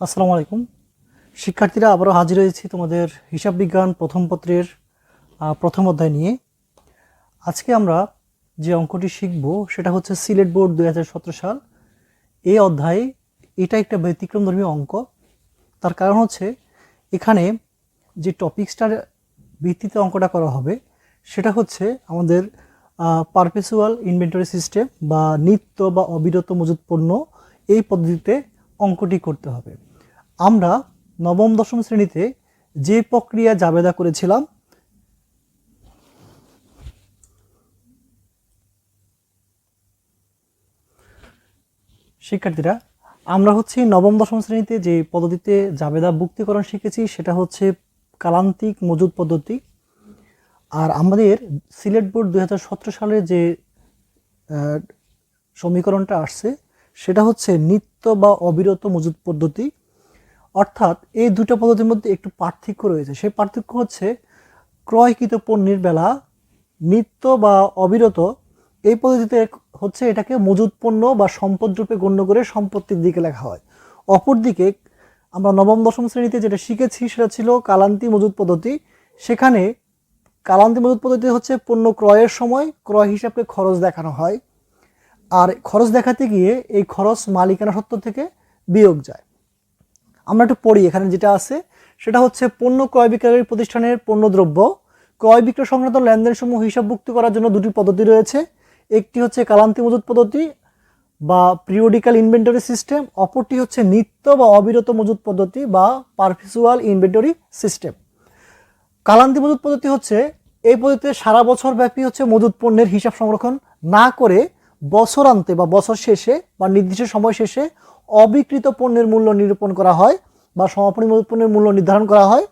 আসসালামু আলাইকুম। শিক্ষার্থীরা, আবারও হাজির হয়েছি তোমাদের হিসাব বিজ্ঞান প্রথম পত্রের প্রথম অধ্যায় নিয়ে। আজকে আমরা যে অঙ্কটি শিখব, সেটা হচ্ছে সিলেট বোর্ড দু হাজার সতেরো সাল। এই অধ্যায়ে এটা একটা ব্যতিক্রমধর্মী অঙ্ক। তার কারণ হচ্ছে, এখানে যে টপিক্সটার ভিত্তিতে অঙ্কটা করা হবে, সেটা হচ্ছে আমাদের পারপেচুয়াল ইনভেন্টরি সিস্টেম বা নিত্য বা অবিরত মজুত পণ্য এই পদ্ধতিতে অঙ্কটি করতে হবে। আমরা নবম, দশম শ্রেণীতে যে প্রক্রিয়া জাবেদা করেছিলাম, শিক্ষার্থীরা, আমরা হচ্ছে নবম, দশম শ্রেণীতে যে পদ্ধতিতে জাবেদা মুক্তিকরণ শিখেছি, সেটা হচ্ছে কালান্তিক মজুদ পদ্ধতি। আর আমাদের সিলেট বোর্ড দু সালের যে সমীকরণটা আসছে, সেটা হচ্ছে নিত্য বা অবিরত মজুদ পদ্ধতি। অর্থাৎ এই দুটো পদ্ধতির মধ্যে একটু পার্থক্য রয়েছে। সেই পার্থক্য হচ্ছে ক্রয়কৃত পণ্যের বেলা, নিত্য বা অবিরত, এই পদ্ধতিতে হচ্ছে এটাকে মজুদ পণ্য বা সম্পদ রূপে গণ্য করে সম্পত্তির দিকে লেখা হয়। অপরদিকে আমরা নবম, দশম শ্রেণীতে যেটা শিখেছি সেটা ছিল কালান্তি মজুদ পদ্ধতি। সেখানে কালান্তি মজুদ পদ্ধতি হচ্ছে পণ্য ক্রয়ের সময় ক্রয় হিসাবকে খরচ দেখানো হয়। আর খরচ দেখাতে গিয়ে এই খরচ মালিকানা সত্ত্ব থেকে বিয়োগ যায়। আমরা একটু পড়ি, এখানে যেটা আছে, সেটা হচ্ছে পণ্য ক্রয় বিক্রয় প্রতিষ্ঠানের পণ্যদ্রব্য। ক্রয় বিক্রয় সংক্রান্ত লেনদেন সমূহ হিসাবভুক্তি করার জন্য দুটি পদ্ধতি রয়েছে। একটি হচ্ছে কালান্তি মজুদ পদ্ধতি বা পিরিয়ডিক্যাল ইনভেন্টরি সিস্টেম অপরটি হচ্ছে নিত্য বা অবিরত মজুদ পদ্ধতি বা পারফিসুয়াল ইনভেন্টরি সিস্টেম কালান্তি মজুদ পদ্ধতি হচ্ছে, এই পদ্ধতিতে সারা বছর ব্যাপী হচ্ছে মজুদ পণ্যের হিসাব সংরক্ষণ না করে বছরান্তে বা বছর শেষে বা নির্দিষ্ট সময় শেষে অবিকৃত পণ্যের মূল্য নিরূপণ করা হয় বা সমাপনী মজুত পণ্যের মূল্য নির্ধারণ করা হয়।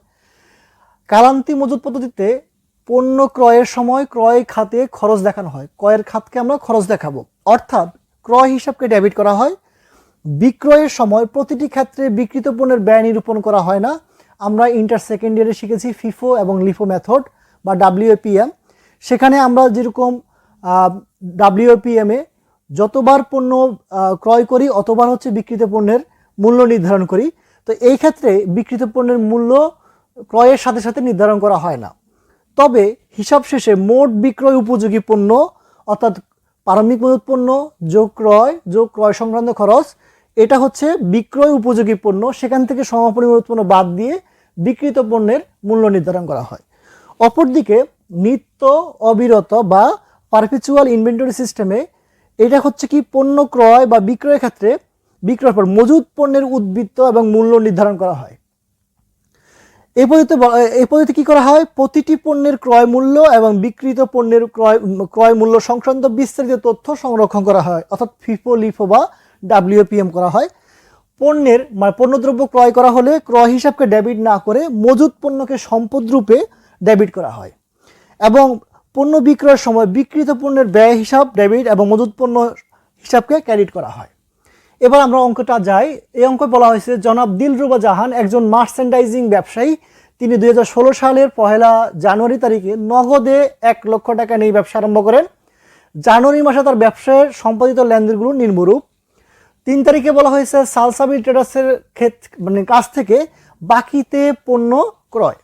কালান্তি মজুত পদ্ধতিতে পণ্য ক্রয়ের সময় ক্রয় খাতে খরচ দেখানো হয়। ক্রয়ের খাতকে আমরা খরচ দেখাবো। অর্থাৎ ক্রয় হিসাবকে ডেবিট করা হয়। বিক্রয়ের সময় প্রতিটি ক্ষেত্রে বিকৃত পণ্যের ব্যয় নিরূপণ করা হয় না। আমরা ইন্টার সেকেন্ড ইয়ারে শিখেছি ফিফো এবং লিফো মেথড বা ডাব্লিউএপিএম। সেখানে আমরা যেরকম ডাব্লিউএপিএমে যতবার পণ্য ক্রয় করি, অতবার হচ্ছে বিকৃত পণ্যের মূল্য নির্ধারণ করি। তো এই ক্ষেত্রে বিকৃত পণ্যের মূল্য ক্রয়ের সাথে সাথে নির্ধারণ করা হয় না। তবে হিসাব শেষে মোট বিক্রয় উপযোগী পণ্য, অর্থাৎ প্রারম্ভিক মজুত পণ্য, যোগ ক্রয় যোগ ক্রয় সংক্রান্ত খরচ, এটা হচ্ছে বিক্রয় উপযোগী পণ্য। সেখান থেকে সমাপনী মজুত পণ্য বাদ দিয়ে বিকৃত পণ্যের মূল্য নির্ধারণ করা হয়। অপরদিকে নিত্য অবিরত বা পারপিচুয়াল ইনভেন্টরি সিস্টেমে এটা হচ্ছে কি পণ্য ক্রয় বা বিক্রয়ের ক্ষেত্রে বিক্রয়ের পর মজুদ পণ্যের উদ্বৃত্ত এবং মূল্য নির্ধারণ করা হয়। এই পদ্ধতিতে এই পদ্ধতিতে কি করা হয়? প্রতিটি পণ্যের ক্রয় মূল্য এবং বিক্রিত পণ্যের ক্রয় ক্রয় মূল্য সংক্রান্ত বিস্তারিত তথ্য সংরক্ষণ করা হয়, অর্থাৎ ফিফো লিফো বা ডাব্লিউপিএম করা হয়। পণ্যের মানে পণ্যদ্রব্য ক্রয় করা হলে ক্রয় হিসাবকে ডেবিট না করে মজুদ পণ্যকে সম্পদ রূপে ডেবিট করা হয়। এবং পণ্য বিক্রয়ের সময় বিক্রিত পণ্যের ব্যয় হিসাব ডেবিট এবং মজুদ পণ্য হিসাবকে ক্যারিট করা হয়। এবার আমরা অঙ্কটা যাই। এই অঙ্ক বলা হয়েছে, জনাব দিলরুবা জাহান একজন মার্চেন্ডাইজিং ব্যবসায়ী। তিনি দু হাজার ষোলো সালের পহেলা জানুয়ারি তারিখে নগদে এক লক্ষ টাকা নিয়ে ব্যবসা আরম্ভ করেন। জানুয়ারি মাসে তার ব্যবসায়ের সম্পাদিত লেনদেনগুলো নিম্নরূপ। তিন তারিখে বলা হয়েছে, সালসাবি ট্রেডার্সের ক্ষেত মানে কাছ থেকে বাকিতে পণ্য ক্রয়।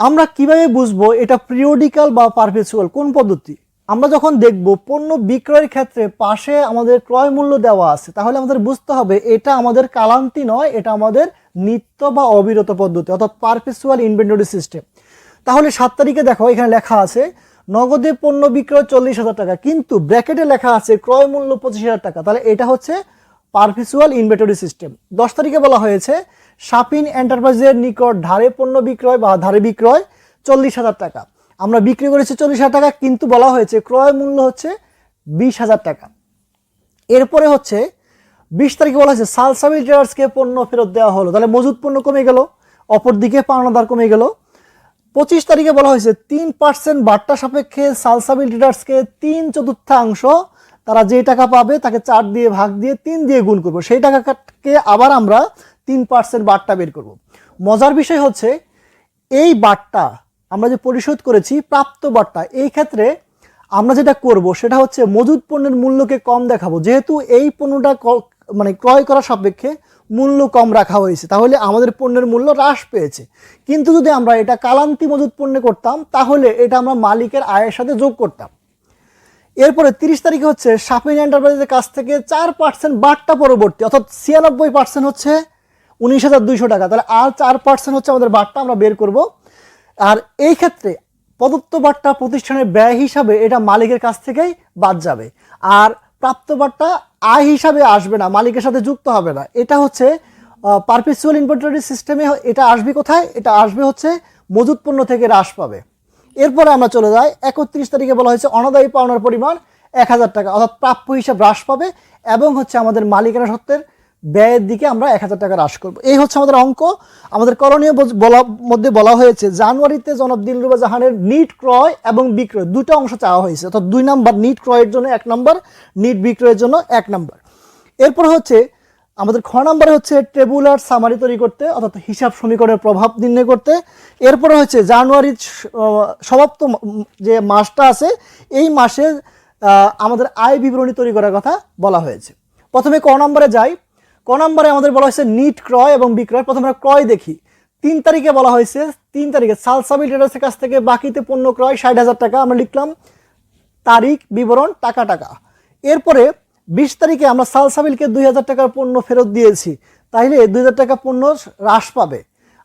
আমরা কীভাবে বুঝব এটা পিরিয়ডিক্যাল বা পারপেচুয়াল কোন পদ্ধতি? আমরা যখন দেখব পণ্য বিক্রয়ের ক্ষেত্রে পাশে আমাদের ক্রয় মূল্য দেওয়া আছে, তাহলে আমাদের বুঝতে হবে এটা আমাদের কালান্তি নয়, এটা আমাদের নিত্য বা অবিরত পদ্ধতি, অর্থাৎ পারপেচুয়াল ইনভেন্টরি সিস্টেম তাহলে সাত তারিখে দেখো, এখানে লেখা আছে, নগদে পণ্য বিক্রয় চল্লিশ হাজার টাকা, কিন্তু ব্র্যাকেটে লেখা আছে ক্রয় মূল্য পঁচিশ হাজার টাকা, তাহলে এটা হচ্ছে পারফিচুয়াল ইনভেন্টরি সিস্টেম দশ তারিখে বলা হয়েছে শাপিন এন্টারপ্রাইজের নিকট ধারে পণ্য বিক্রয় বা ধারে বিক্রয় চল্লিশ হাজার টাকা। আমরা বিক্রি করেছি চল্লিশ হাজার টাকা, কিন্তু বলা হয়েছে ক্রয় মূল্য হচ্ছে বিশ হাজার টাকা। এরপরে হচ্ছে, বিশ তারিখে বলা হয়েছে সালসাবিল ট্রেডার্সকে পণ্য ফেরত দেওয়া হলো। তাহলে মজুদ পণ্য কমে গেল, অপরদিকে পাওনাদার কমে গেল। পঁচিশ তারিখে বলা হয়েছে, তিন পার্সেন্ট বার্তা সাপেক্ষে সালসাবিল ট্রেডার্সকে তিন চতুর্থাংশ তারা যে টাকা পাবে তাকে চার দিয়ে ভাগ দিয়ে তিন দিয়ে গুণ করব। সেই টাকাকে আবার আমরা তিন পার্সেন্ট বার্তা বের করব। মজার বিষয় হচ্ছে, এই বার্তা আমরা যে পরিশোধ করেছি, প্রাপ্ত বার্তা, এই ক্ষেত্রে আমরা যেটা করব সেটা হচ্ছে মজুদ পণ্যের মূল্যকে কম দেখাবো। যেহেতু এই পণ্যটা মানে ক্রয় করা সাপেক্ষে মূল্য কম রাখা হয়েছে, তাহলে আমাদের পণ্যের মূল্য হ্রাস পেয়েছে। কিন্তু যদি আমরা এটা কালান্তি মজুত পণ্যে করতাম, তাহলে এটা আমরা মালিকের আয়ের সাথে যোগ করতাম। এরপরে তিরিশ তারিখে হচ্ছে শাপিং এন্টারপ্রাইজের কাছ থেকে চার পার্সেন্ট বার্তা পরবর্তী, অর্থাৎ ছিয়ানব্বই পার্সেন্ট হচ্ছে উনিশ হাজার দুইশো টাকা। তাহলে আর চার পার্সেন্ট হচ্ছে আমাদের বার্তা আমরা বের করব। আর এই ক্ষেত্রে প্রদত্ত বার্তা প্রতিষ্ঠানের ব্যয় হিসাবে এটা মালিকের কাছ থেকেই বাদ যাবে। আর প্রাপ্ত বার্তা আয় হিসাবে আসবে না, মালিকের সাথে যুক্ত হবে না। এটা হচ্ছে পারপিচুয়াল ইনভেন্টরি সিস্টেমে এটা আসবে কোথায়? এটা আসবে হচ্ছে মজুত পণ্য থেকে হ্রাস পাবে। এরপরে আমরা চলে যাই, একত্রিশ তারিখে বলা হয়েছে অনাদায়ী পাওনার পরিমাণ এক হাজার টাকা, অর্থাৎ প্রাপ্য হিসাব হ্রাস পাবে এবং হচ্ছে আমাদের মালিকানা সত্ত্বের ব্যয়ের দিকে আমরা এক হাজার টাকা হ্রাস করব। এই হচ্ছে আমাদের অঙ্ক। আমাদের করণীয় বলা মধ্যে বলা হয়েছে, জানুয়ারিতে জনাব দিলরুবা জাহানের নিট ক্রয় এবং বিক্রয়, দুটো অংশ চাওয়া হয়েছে। অর্থাৎ দুই নাম্বার নিট ক্রয়ের জন্য এক নম্বর, নিট বিক্রয়ের জন্য এক নম্বর। এরপর হচ্ছে, আমাদের খ নম্বরে হচ্ছে টেবুলার সামারি তৈরি করতে, অর্থাৎ হিসাব সমীকরণের প্রভাব নির্ণয় করতে। এরপরে হচ্ছে জানুয়ারির সমাপ্ত যে মাসটা আছে, এই মাসে আমাদের আয় বিবরণী তৈরি করার কথা বলা হয়েছে। প্রথমে ক নম্বরে যাই। ক নম্বরে আমাদের বলা হয়েছে নিট ক্রয় এবং বিক্রয়। প্রথমে আমরা ক্রয় দেখি। তিন তারিখে বলা হয়েছে, তিন তারিখে সালসাবিল ট্রেডার্সের কাছ থেকে বাকিতে পণ্য ক্রয় ষাট হাজার টাকা। আমরা লিখলাম তারিখ, বিবরণ, টাকা টাকা। এরপরে বিশ তারিখে আমরা সালসাবিলকে দুই হাজার টাকার পণ্য ফেরত দিয়েছি। তাইলে দুই হাজার টাকা পণ্য হ্রাস পাবে।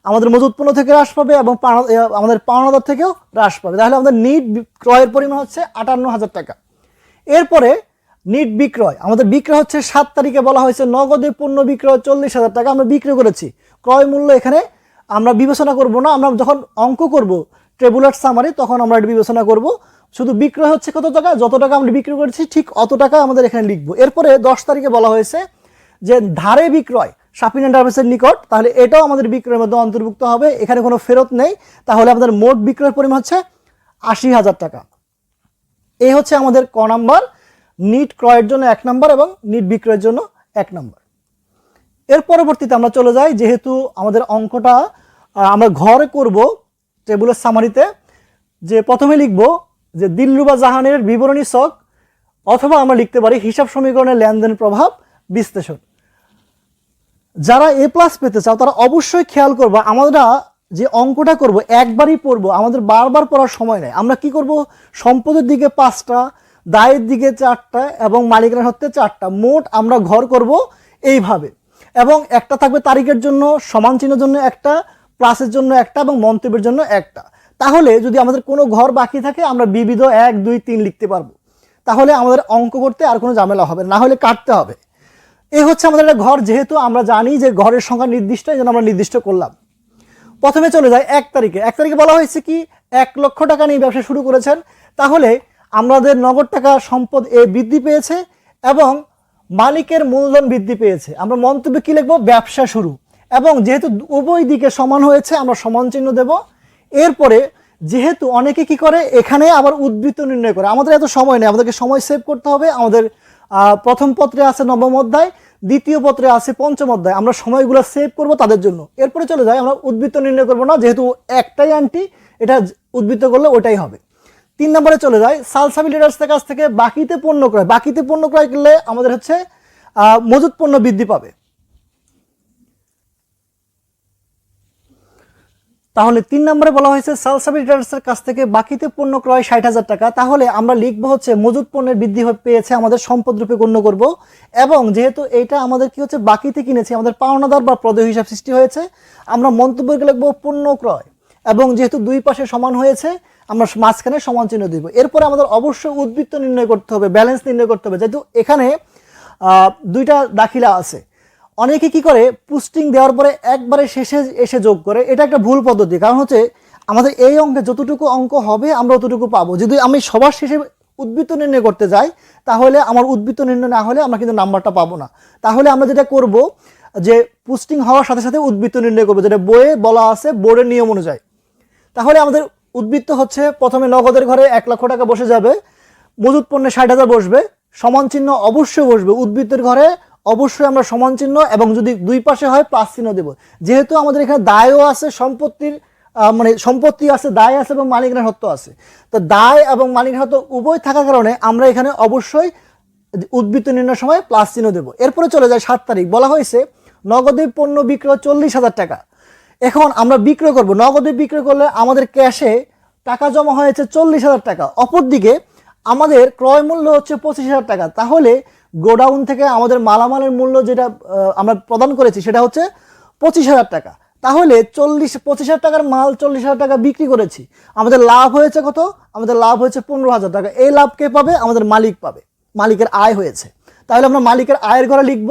আমাদের মজুত পণ্য থেকে হ্রাস পাবে এবং আমাদের পাওনাদার থেকেও হ্রাস পাবে। তাহলে আমাদের নিট ক্রয়ের পরিমাণ হচ্ছে আটান্ন হাজার টাকা। এরপরে নিট বিক্রয়। আমাদের বিক্রয় হচ্ছে সাত তারিখে বলা হয়েছে, নগদে পণ্য বিক্রয় চল্লিশ হাজার টাকা আমরা বিক্রয় করেছি। ক্রয় মূল্য এখানে আমরা বিবেচনা করব না, আমরা যখন অঙ্ক করব ট্রেবুলার সামারি, তখন আমরা এটা বিবেচনা করব। শুধু বিক্রয় হচ্ছে কত টাকা? যত টাকা আমরা বিক্রি করেছি, ঠিক অত টাকা আমাদের এখানে লিখব। এরপরে দশ তারিখে বলা হয়েছে যে ধারে বিক্রয় শাপিং এন্টারপ্রাইজের নিকট, তাহলে এটাও আমাদের বিক্রয়ের মধ্যে অন্তর্ভুক্ত হবে, এখানে কোনো ফেরত নেই। তাহলে আমাদের মোট বিক্রয়ের পরিমাণ হচ্ছে আশি হাজার টাকা। এই হচ্ছে আমাদের ক নাম্বার। নিট ক্রয়ের জন্য এক নাম্বার এবং নিট বিক্রয়ের জন্য এক নাম্বার। এর পরবর্তীতে আমরা চলে যাই, যেহেতু আমাদের অঙ্কটা আমরা ঘরে করব টেবুলের সামারিতে যে প্রথমে লিখব যে দিল্লুবা জাহানের বিবরণী শখ অথবা আমরা লিখতে পারি হিসাব সমীকরণের লেনদেন প্রভাব বিশ্লেষণ। যারা এ প্লাস পেতে চাও, তারা অবশ্যই খেয়াল করবা, আমরা যে অঙ্কটা করব, একবারই পড়ব, আমাদের বারবার পড়ার সময় নেই। আমরা কি করব? সম্পদের দিকে পাঁচটা দায়ের দিকে চারটা এবং মালিকের হতে চারটা। মোট আমরা ঘর করব এইভাবে। এবং একটা থাকবে তারিখের জন্য, সমান চিহ্নের জন্য একটা, প্লাসের জন্য একটা এবং মন্তব্যের জন্য একটা। তাহলে যদি আমাদের কোনো ঘর বাকি থাকে, আমরা বিবিধ এক, দুই, তিন লিখতে পারব। তাহলে আমাদের অঙ্ক করতে আর কোনো ঝামেলা হবে না হলে কাটতে হবে। এই হচ্ছে আমাদের একটা ঘর, যেহেতু আমরা জানি যে ঘরের সংখ্যা নির্দিষ্ট, এই জন্য আমরা নির্দিষ্ট করলাম। প্রথমে চলে যায় এক তারিখে। এক তারিখে বলা হয়েছে কি, এক লক্ষ টাকা নিয়ে ব্যবসা শুরু করেছেন। তাহলে আমাদের নগদ টাকা সম্পদ এ বৃদ্ধি পেয়েছে এবং মালিকের মূলধন বৃদ্ধি পেয়েছে। আমরা মন্তব্যে কি লিখব? ব্যবসা শুরু। এবং যেহেতু উভয় দিকে সমান হয়েছে, আমরা সমান চিহ্ন দেব। এরপরে যেহেতু অনেকে কি করে? এখানে আবার উদ্বৃত্ত নির্ণয় করে। আমাদের এত সময় নেই। আমাদেরকে সময় সেভ করতে হবে। আমাদের প্রথম পত্রে আছে নবম অধ্যায়, দ্বিতীয় পত্রে আছে পঞ্চম অধ্যায়। আমরা সময়গুলো সেভ করব তাদের জন্য। এরপরে চলে যাই। আমরা উদ্বৃত্ত নির্ণয় করব না। যেহেতু একটাই আন্টি এটা উদ্বৃত্ত করলে ওটাই হবে। তিন নম্বরে চলে যায় সালসাবি লিডার্সের কাছ থেকে বাকিতে পণ্য ক্রয়। বাকিতে পণ্য ক্রয় করলে আমাদের হচ্ছে মজুত পণ্য বৃদ্ধি পাবে। তাহলে তিন নম্বরে বলা হয়েছে সালসাবি লিডার্সের কাছ থেকে বাকিতে পণ্য ক্রয় ষাট হাজার টাকা। তাহলে আমরা লিখব হচ্ছে, মজুত পণ্যের বৃদ্ধি পেয়েছে আমাদের সম্পদ রূপে গণ্য করব। এবং যেহেতু এটা আমাদের কি হচ্ছে, বাকিতে কিনেছি, আমাদের পাওনাদার বা প্রদেয় হিসাব সৃষ্টি হয়েছে, আমরা মন্তব্যকে লিখব পণ্য ক্রয়। এবং যেহেতু দুই পাশে সমান হয়েছে আমরা মাঝখানে সমান চিহ্ন দিব। এরপরে আমাদের অবশ্যই উদ্বৃত্ত নির্ণয় করতে হবে ব্যালেন্স নির্ণয় করতে হবে। যেহেতু এখানে দুইটা দাখিলা আছে। অনেকে কি করে পুস্টিং দেওয়ার পরে একবারে শেষে এসে যোগ করে। এটা একটা ভুল পদ্ধতি। কারণ হচ্ছে, আমাদের এই অঙ্কে যতটুকু অঙ্ক হবে, আমরা অতটুকু পাবো। যদি আমি সবার শেষে উদ্বৃত্ত নির্ণয় করতে যাই, তাহলে আমার উদ্বৃত্ত নির্ণয় না হলে আমরা কিন্তু নাম্বারটা পাবো না। তাহলে আমরা যেটা করব, যে পুস্টিং হওয়ার সাথে সাথে উদ্বৃত্ত নির্ণয় করব। যেটা বইয়ে বলা আছে বোর্ডের নিয়ম অনুযায়ী। তাহলে আমাদের উদ্বৃত্ত হচ্ছে, প্রথমে নগদের ঘরে এক লক্ষ টাকা বসে যাবে মজুত পণ্যে ষাট হাজার বসবে, সমান চিহ্ন অবশ্যই বসবে, উদ্বৃত্তের ঘরে অবশ্যই আমরা সমান চিহ্ন এবং যদি দুই পাশে হয়, প্লাস চিহ্ন দেব। যেহেতু আমাদের এখানে দায়ও আছে, সম্পত্তির মানে সম্পত্তি আছে, দায় আছে এবং মালিকের হত্য আছে। তো দায় এবং মালিকের হত্য উভয় থাকার কারণে আমরা এখানে অবশ্যই উদ্বৃত্ত নির্ণয়ের সময় প্লাস চিহ্ন দেবো। এরপরে চলে যায় সাত তারিখ। বলা হয়েছে, নগদে পণ্য বিক্রয় চল্লিশ হাজার টাকা। এখন আমরা বিক্রয় করব। নগদে বিক্রয় করলে আমাদের ক্যাশে টাকা জমা হয়েছে চল্লিশ হাজার টাকা। অপরদিকে আমাদের ক্রয় মূল্য হচ্ছে পঁচিশ হাজার টাকা। তাহলে গোডাউন থেকে আমাদের মালামালের মূল্য যেটা আমরা প্রদান করেছি সেটা হচ্ছে পঁচিশ হাজার টাকা। তাহলে চল্লিশ, পঁচিশ হাজার টাকার মাল চল্লিশ হাজার টাকা বিক্রি করেছি। আমাদের লাভ হয়েছে কত? আমাদের লাভ হয়েছে পনেরো হাজার টাকা। এই লাভ কে পাবে? আমাদের মালিক পাবে। মালিকের আয় হয়েছে। তাহলে আমরা মালিকের আয়ের ঘরে লিখব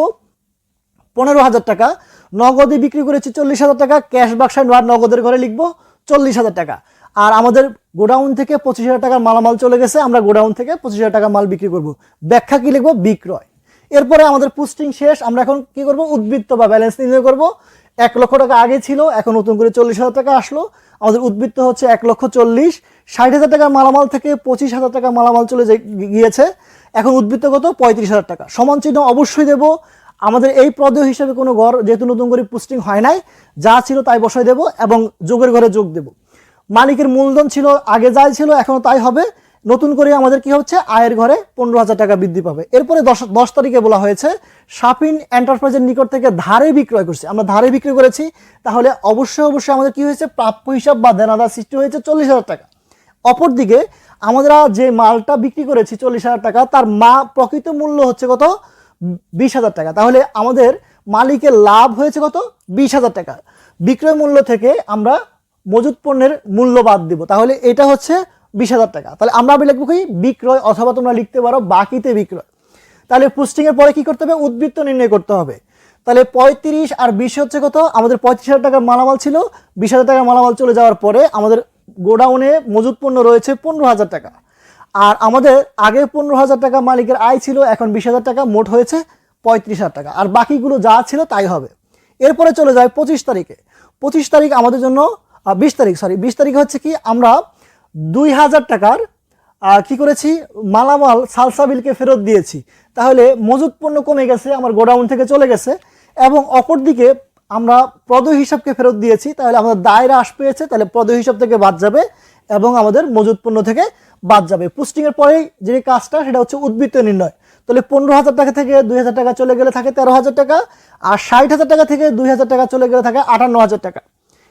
পনেরো হাজার টাকা। নগদে বিক্রি করেছি চল্লিশ হাজার টাকা, ক্যাশ বাক্সায় নগদের ঘরে লিখব চল্লিশ হাজার টাকা। আর আমাদের গোডাউন থেকে পঁচিশ হাজার টাকার মালামাল চলে গেছে, আমরা গোডাউন থেকে পঁচিশ হাজার টাকা মাল বিক্রি করব। ব্যাখ্যা কি লিখব? বিক্রয়। এরপরে আমাদের পুস্টিং শেষ, আমরা এখন কি করব? উদ্বৃত্ত বা ব্যালেন্স নির্ণয় করব। এক লক্ষ টাকা আগে ছিল, এখন নতুন করে চল্লিশ হাজার টাকা আসলো। আমাদের উদ্বৃত্ত হচ্ছে এক লক্ষ চল্লিশ, ষাট হাজার টাকার মালামাল থেকে পঁচিশ হাজার টাকা মালামাল চলে গিয়েছে। এখন উদ্বৃত্ত কত? পঁয়ত্রিশ হাজার টাকা। সমান চিহ্ন অবশ্যই দেবো। আমাদের এই পদে হিসাবে কোনো ঘর যেহেতু নতুন করে পুস্টিং হয় নাই, যা ছিল তাই বসাই দেব এবং যোগের ঘরে যোগ দেব। মালিকের মূলধন ছিল, আগে যাই ছিল এখনও তাই হবে। নতুন করে আমাদের কি হচ্ছে? আয়ের ঘরে পনেরো হাজার টাকা বৃদ্ধি পাবে। এরপরে দশ দশ তারিখে বলা হয়েছে শাপিন এন্টারপ্রাইজের নিকট থেকে ধারে বিক্রয় করছি। আমরা ধারে বিক্রি করেছি, তাহলে অবশ্যই অবশ্যই আমাদের কি হয়েছে? প্রাপ্য হিসাব বা দেনাদার সৃষ্টি হয়েছে চল্লিশ হাজার টাকা। অপরদিকে, আমরা যে মালটা বিক্রি করেছি চল্লিশ হাজার টাকা, তার মা প্রকৃত মূল্য হচ্ছে কত? বিশ হাজার টাকা। তাহলে আমাদের মালিকের লাভ হয়েছে কত? বিশ হাজার টাকা। বিক্রয় মূল্য থেকে আমরা মজুত পণ্যের মূল্য বাদ দিব। তাহলে এটা হচ্ছে বিশ হাজার টাকা। তাহলে আমরা আমি লিখব কি? বিক্রয় অথবা তোমরা লিখতে পারো বাকিতে বিক্রয়। তাহলে পুস্টিং এর পরে কি করতে হবে? উদ্বৃত্ত নির্ণয় করতে হবে। তাহলে পঁয়ত্রিশ আর বিশ হচ্ছে কত? আমাদের পঁয়ত্রিশ হাজার টাকার মালামাল ছিল। বিশ হাজার টাকার মালামাল চলে যাওয়ার পরে আমাদের গোডাউনে মজুত পণ্য রয়েছে পনেরো হাজার টাকা। আর আমাদের আগে পনেরো হাজার টাকা মালিকের আয় ছিল, এখন বিশ হাজার টাকা, মোট হয়েছে পঁয়ত্রিশ হাজার টাকা। আর বাকিগুলো যা ছিল তাই হবে। এরপরে চলে যায় পঁচিশ তারিখে। পঁচিশ তারিখ আমাদের জন্য বিশ তারিখ সরি বিশ তারিখ হচ্ছে কি, আমরা দুই হাজার টাকার কি করেছি, মালামাল সালসাবিলকে ফেরত দিয়েছি। তাহলে মজুত পণ্য কমে গেছে, আমার গোডাউন থেকে চলে গেছে, এবং অপরদিকে আমরা প্রদয় হিসাবকে ফেরত দিয়েছি। তাহলে আমাদের দায়রা হ্রাস পেয়েছে, তাহলে প্রদয় হিসাব থেকে বাদ যাবে, এবং আমাদের মজুত পণ্য থেকে বাদ যাবে। পুস্টিংয়ের পরেই যে কাজটা, সেটা হচ্ছে উদ্বৃত্ত নির্ণয়। তাহলে পনেরো হাজার টাকা থেকে দুই হাজার টাকা চলে গেলে থাকে তেরো হাজার টাকা, আর ষাট হাজার টাকা থেকে দুই হাজার টাকা চলে গেলে থাকে আটান্ন হাজার টাকা।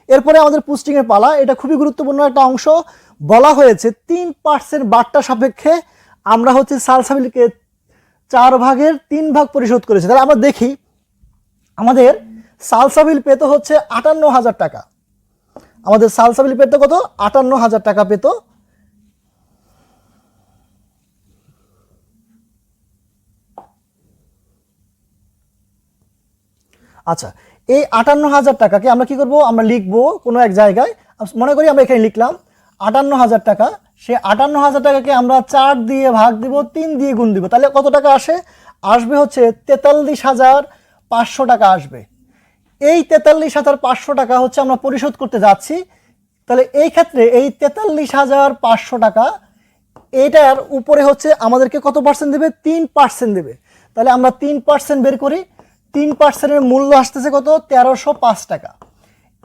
এরপরে আমাদের পুস্টিংয়ের পালা, এটা খুবই গুরুত্বপূর্ণ একটা অংশ। বলা হয়েছে তিন পার্সেন্ট বার্তা সাপেক্ষে আমরা হচ্ছে সালসাবিলকে চার ভাগের তিন ভাগ পরিশোধ করেছি। তাহলে আমরা দেখি, আমাদের সালসাবিল পেতে হচ্ছে আটান্ন হাজার টাকা। আমাদের সালসাবিল পেতে কত? আটান্ন হাজার টাকা পেত। আচ্ছা এই আটান্ন হাজার টাকাকে আমরা কি করব? আমরা লিখব কোনো এক জায়গায়। মনে করি আমরা এখানে লিখলাম আটান্ন হাজার টাকা। সে আটান্ন হাজার টাকাকে আমরা চার দিয়ে ভাগ দিব, তিন দিয়ে গুণ দিব। তাহলে কত টাকা আসে? আসবে হচ্ছে তেতাল্লিশ হাজার পাঁচশো টাকা আসবে। এই তেতাল্লিশ হাজার পাঁচশো টাকা হচ্ছে আমরা পরিশোধ করতে যাচ্ছি। তাহলে এই ক্ষেত্রে এই তেতাল্লিশ হাজার পাঁচশো টাকা, এটার উপরে হচ্ছে আমাদেরকে কত পার্সেন্ট দেবে? তিন পার্সেন্ট দেবে। তাহলে আমরা তিন পার্সেন্ট বের করি। তিন পার্সেন্টের মূল্য আসতেছে কত? তেরোশো পাঁচ টাকা।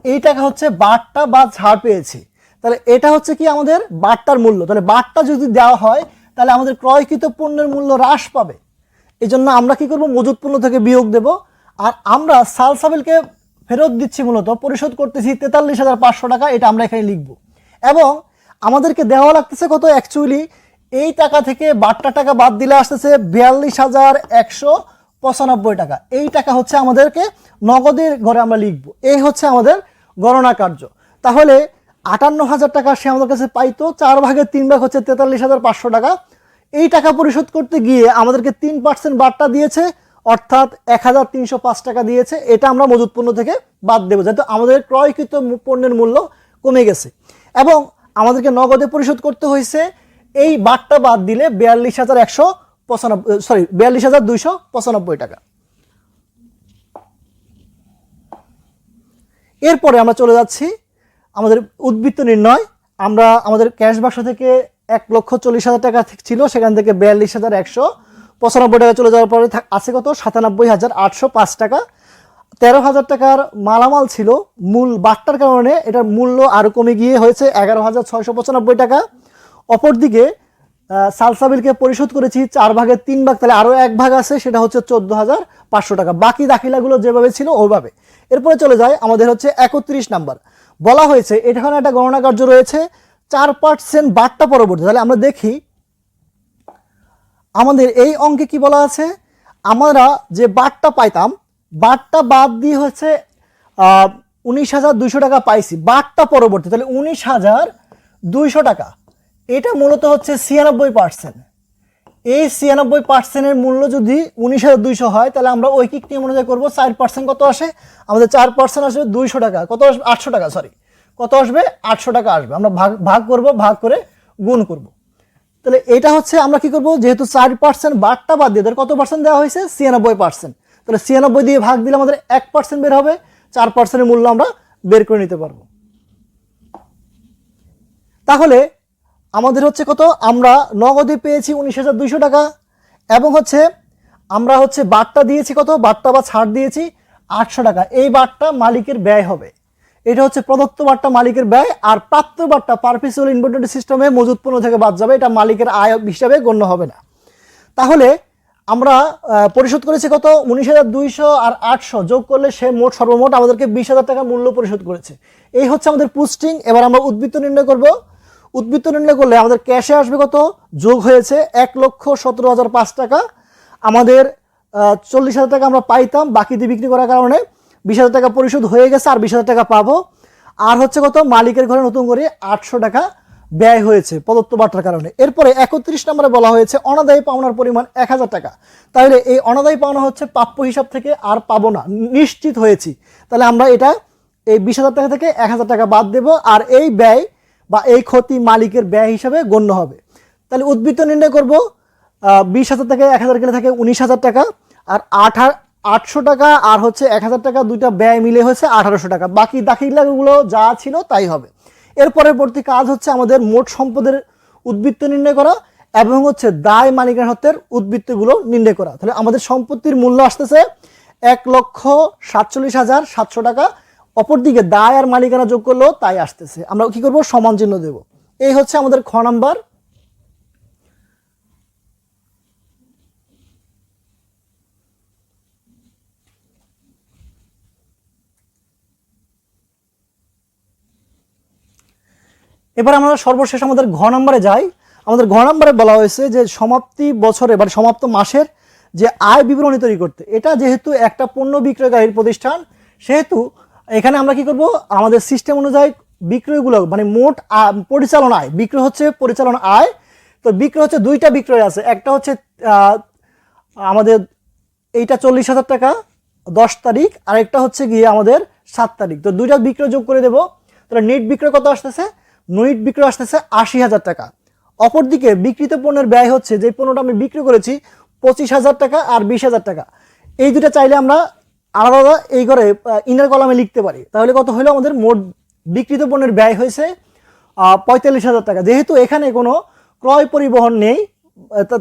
এই টাকা হচ্ছে বাটটা বা ছাড় পেয়েছি। তাহলে এটা হচ্ছে কি আমাদের বাটটার মূল্য? তাহলে বাটটা যদি দেওয়া হয়, তাহলে আমাদের ক্রয়কৃত পণ্যের মূল্য হ্রাস পাবে। এই জন্য আমরা কি করব? মজুত পণ্য থেকে বিয়োগ দেব। আর আমরা সালসাবিলকে ফেরত দিচ্ছি মূলত, পরিশোধ করতেছি তেতাল্লিশ হাজার পাঁচশো টাকা, এটা আমরা এখানে লিখব। এবং আমাদেরকে দেওয়া লাগতেছে কত? অ্যাকচুয়ালি এই টাকা থেকে বাট্টা টাকা বাদ দিলে আসতেছে বিয়াল্লিশ হাজার একশো পঁচানব্বই টাকা। এই টাকা হচ্ছে আমাদেরকে নগদের ঘরে আমরা লিখব। এই হচ্ছে আমাদের গণনা কার্য। তাহলে আটান্ন হাজার টাকা সে আমাদের কাছে পাইতো, চার ভাগের তিন ভাগ হচ্ছে তেতাল্লিশ হাজার পাঁচশো টাকা। এই টাকা পরিশোধ করতে গিয়ে আমাদেরকে তিন পার্সেন্ট বার্তা দিয়েছে, অর্থাৎ এক হাজার তিনশো পাঁচ টাকা দিয়েছে। এটা আমরা মজুত পণ্য থেকে বাদ দেবো, যেহেতু আমাদের ক্রয়কৃত পণ্যের মূল্য কমে গেছে। এবং আমাদেরকে নগদে পরিশোধ করতে হয়েছে। এই বারটা বাদ দিলে বিয়াল্লিশ হাজার একশো পঁচানব্বই সরি বিয়াল্লিশ হাজার দুইশো পঁচানব্বই টাকা। এরপরে আমরা চলে যাচ্ছি আমাদের উদ্বৃত্ত নির্ণয়। আমরা আমাদের ক্যাশ বাক্স থেকে এক লক্ষ চল্লিশ হাজার টাকা ছিল, সেখান থেকে বিয়াল্লিশ হাজার একশো পঁচানব্বই টাকা চলে যাওয়ার পরে আছে কত? সাতানব্বই হাজার আটশো পাঁচ টাকা। তেরো হাজার টাকার মালামাল ছিল মূল বাট্টার কারণে এটার মূল্য আরও কমে গিয়ে হয়েছে এগারো হাজার ছয়শো পঁচানব্বই টাকা। অপরদিকে সালসাবিলকে পরিশোধ করেছি চার ভাগের তিন ভাগ, তাহলে আরও এক ভাগ আছে, সেটা হচ্ছে চোদ্দ হাজার পাঁচশো টাকা। বাকি দাখিলাগুলো যেভাবে ছিল ওইভাবে এরপরে চলে যায়, আমাদের হচ্ছে একত্রিশ নাম্বার। বলা হয়েছে, এখানে একটা গণনা কার্য রয়েছে, চার পার্সেন্ট বাট্টা পরবর্তী। তাহলে আমরা দেখি, আমাদের এই অঙ্কে কি বলা আছে? আমরা যে বাটটা পাইতাম বাটটা বাদ দিয়ে হচ্ছে উনিশ হাজার দুইশো টাকা পাইছি। বাটটা পরবর্তী, তাহলে উনিশ হাজার দুইশো টাকা। এটা মূলত হচ্ছে ছিয়ানব্বই পার্সেন্ট। এই ছিয়ানব্বই পার্সেন্টের মূল্য যদি উনিশ হাজার দুইশো হয়, তাহলে আমরা ঐকিক নিয়ম অনুযায়ী করব, চার পার্সেন্ট কত আসে? আমাদের চার পার্সেন্ট আসবে দুইশো টাকা। কত আসবে? আটশো টাকা সরি কত আসবে? আটশো টাকা আসবে। আমরা ভাগ ভাগ করব, ভাগ করে গুণ করব। তাহলে এটা হচ্ছে আমরা কি করব? যেহেতু চার পার্সেন্ট বারটা বাদ দিয়ে কত পার্সেন্ট দেওয়া হয়েছে? ছিয়ানব্বই পার্সেন্ট। তাহলে ছিয়ানব্বই দিয়ে ভাগ দিলে আমাদের এক পার্সেন্ট বের হবে, চার পার্সেন্টের মূল্য আমরা বের করে নিতে পারব। তাহলে আমাদের হচ্ছে কত? আমরা নগদে পেয়েছি উনিশ হাজার দুইশো টাকা। এবং হচ্ছে আমরা হচ্ছে বাটটা দিয়েছি কত? বাটটা বা ছাড় দিয়েছি আটশো টাকা। এই বাটটা মালিকের ব্যয় হবে। এটা হচ্ছে প্রদত্ত বাট্টা মালিকের ব্যয়। আর প্রাপ্ত বাট্টা পারপিসুয়াল ইনভেন্টরি সিস্টেমে মজুত পণ্য থেকে বাদ যাবে। এটা মালিকের আয় হিসাবে গণ্য হবে না। তাহলে আমরা পরিশোধ করেছি কত? উনিশ হাজার দুইশো আর আটশো। যোগ করলে সে মোট সর্বমোট আমাদেরকে বিশ হাজার টাকা মূল্য পরিশোধ করেছে। এই হচ্ছে আমাদের পুস্টিং এবার আমরা উদ্বৃত্ত নির্ণয় করব। উদ্বৃত্ত নির্ণয় করলে আমাদের ক্যাশে আসবে কত? যোগ হয়েছে এক লক্ষ সতেরো হাজার পাঁচ টাকা। আমাদের চল্লিশ হাজার টাকা আমরা পাইতাম, বাকি দিয়ে বিক্রি করার কারণে বিশ হাজার টাকা পরিশোধ হয়ে গেছে আর বিশ হাজার টাকা পাবো। আর হচ্ছে কত? মালিকের ঘরে নতুন করে আটশো টাকা ব্যয় হয়েছে প্রদত্ত বার্তার কারণে। এরপরে একত্রিশ নম্বরে বলা হয়েছে অনাদায়ী পাওনার পরিমাণ এক হাজার টাকা। তাহলে এই অনাদায়ী পাওনা হচ্ছে প্রাপ্য হিসাব থেকে আর পাবো না, নিশ্চিত হয়েছি। তাহলে আমরা এটা এই বিশ হাজার টাকা থেকে এক হাজার টাকা বাদ দেব আর এই ব্যয় বা এই ক্ষতি মালিকের ব্যয় হিসাবে গণ্য হবে। তাহলে উদ্বৃত্ত নির্ণয় করব বিশ হাজার থেকে এক হাজার গেলে থাকে উনিশ হাজার টাকা, আর আট আটশো টাকা আর হচ্ছে এক হাজার টাকা দুইটা ব্যয় মিলে হয়েছে আঠারোশো টাকা। বাকি দাখিলাগুলো যা ছিল তাই হবে। এর পরবর্তী কাজ হচ্ছে আমাদের মোট সম্পদের উদ্বৃত্ত নির্ণয় করা এবং হচ্ছে দায় মালিকের হাতের উদ্বৃত্তগুলো নির্ণয় করা। তাহলে আমাদের সম্পত্তির মূল্য আসতেছে এক লক্ষ সাতচল্লিশ হাজার সাতশো টাকা অপরদিকে দায় আর মালিকানা যোগ করলেও তাই আসতেছে। আমরা কি করব? সমান চিহ্ন দেব। এই হচ্ছে আমাদের খ নাম্বার। এবার আমরা সর্বশেষ আমাদের ঘ নম্বরে যাই। আমাদের ঘ নম্বরে বলা হয়েছে যে সমাপ্তি বছরে বা সমাপ্ত মাসের যে আয় বিবরণী তৈরি করতে, এটা যেহেতু একটা পণ্য বিক্রয়কারীর প্রতিষ্ঠান, সেহেতু এখানে আমরা কি করব? আমাদের সিস্টেম অনুযায়ী বিক্রয়গুলো মানে মোট, আ- পরিচালনা আয় বিক্রয় হচ্ছে পরিচালনা আয়। তো বিক্রয় হচ্ছে দুইটা বিক্রয় আছে। একটা হচ্ছে আমাদের এইটা চল্লিশ হাজার টাকা, দশ তারিখ আর একটা হচ্ছে গিয়ে আমাদের সাত তারিখ। তো দুইটা বিক্রয় যোগ করে দেবো। তাহলে নেট বিক্রয় কত আসতেছে? নেট বিক্রয় আসতেছে আশি হাজার টাকা। অপরদিকে বিক্রিত পণ্যের ব্যয় হচ্ছে, যে পণ্যটা আমি বিক্রি করেছি, পঁচিশ হাজার টাকা আর বিশ হাজার টাকা। এই দুটা চাইলে আমরা আলাদা আলাদা এই করে ইনার কলামে লিখতে পারি। তাহলে কত হলো? আমাদের মোট বিক্রিত পণ্যের ব্যয় হয়েছে পঁয়তাল্লিশ হাজার টাকা। যেহেতু এখানে কোনো ক্রয় পরিবহন নেই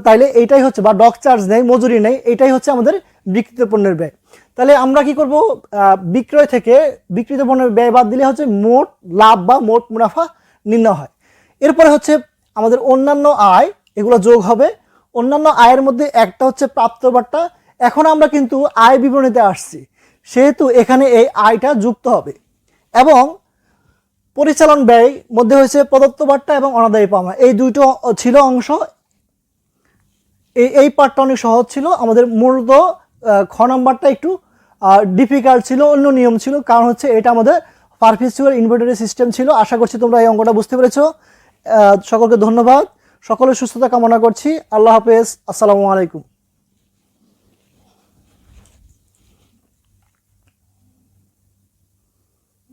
তাইলে এইটাই হচ্ছে, বা ডক চার্জ নেই, মজুরি নেই, এইটাই হচ্ছে আমাদের বিক্রিত পণ্যের ব্যয়। তাহলে আমরা কি করব? বিক্রয় থেকে বিক্রিত পণ্যের ব্যয় বাদ দিলে হচ্ছে মোট লাভ বা মোট মুনাফা নির্ণয় হয়। এরপরে হচ্ছে আমাদের অন্যান্য আয়, এগুলো যোগ হবে। অন্যান্য আয়ের মধ্যে একটা হচ্ছে প্রাপ্ত বার্তা এখন আমরা কিন্তু আয় বিবরণীতে আসছি, সেহেতু এখানে এই আয়টা যুক্ত হবে। এবং পরিচালন ব্যয় মধ্যে হয়েছে প্রদত্ত বার্তা এবং অনাদায়ী পাওনা। এই দুইটো ছিল অংশ। এই এই পার্টটা অনেক সহজ ছিল। আমাদের মূলত খ নাম্বারটা একটু ডিফিকাল্ট ছিল, অন্য নিয়ম ছিল। কারণ হচ্ছে এটা আমাদের পারফিচুয়াল ইনভার্টারি সিস্টেম ছিল। আশা করছি তোমরা এই অঙ্কটা বুঝতে পেরেছ। সকলকে ধন্যবাদ। সকলের সুস্থতা কামনা করছি। আল্লাহ হাফেজ। আসসালামু আলাইকুম।